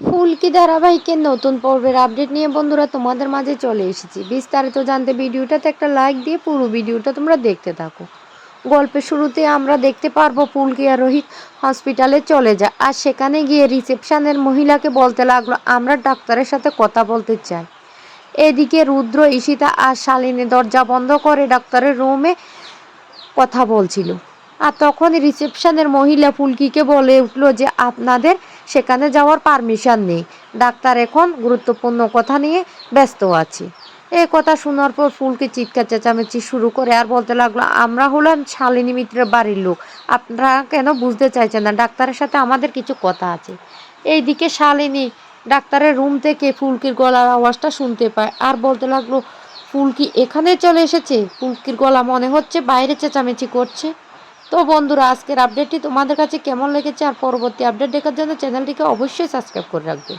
ফুলকি ধারাবাহিকের নতুন পর্বের আপডেট নিয়ে বন্ধুরা তোমাদের মাঝে চলে এসেছি। বিস্তারিত জানতে ভিডিওটাতে একটা লাইক দিয়ে পুরো ভিডিওটা তোমরা দেখতে থাকো। গল্পের শুরুতে আমরা দেখতে পারব ফুলকি আর রোহিত হসপিটালে চলে যায় আর সেখানে গিয়ে রিসেপশনের মহিলাকে বলতে লাগল, আমরা ডাক্তারের সাথে কথা বলতে চাই। এদিকে রুদ্র, ঈশিতা আর শালিনী দরজা বন্ধ করে ডাক্তারের রুমে কথা বলছিল। আর তখন রিসেপশনের মহিলা ফুলকিকে বলে উঠল যে, আপনাদের সেখানে যাওয়ার পারমিশন নেই। ডাক্তার এখন গুরুত্বপূর্ণ কথা নিয়ে ব্যস্ত আছে। এই কথা শোনার পর ফুলকে চিৎকার চেঁচামেচি শুরু করে আর বলতে লাগল, আমরা হলাম শালিনী মিত্রের বাড়ির লোক। আপনারা কেন বুঝতে চাইছেন না? ডাক্তারের সাথে আমাদের কিছু কথা আছে। এইদিকে শালিনী ডাক্তারের রুম থেকে ফুলকির গলার আওয়াজটা শুনতে পায় আর বলতে লাগল, ফুলকি এখানে চলে এসেছে? ফুলকির গলা মনে হচ্ছে বাইরে চেঁচামেচি করছে। তো বন্ধুরা, আজকের আপডেটটি তোমাদের কাছে কেমন লেগেছে আর পরবর্তী আপডেট দেখার জন্য চ্যানেলটিকে অবশ্যই সাবস্ক্রাইব করে রাখবে।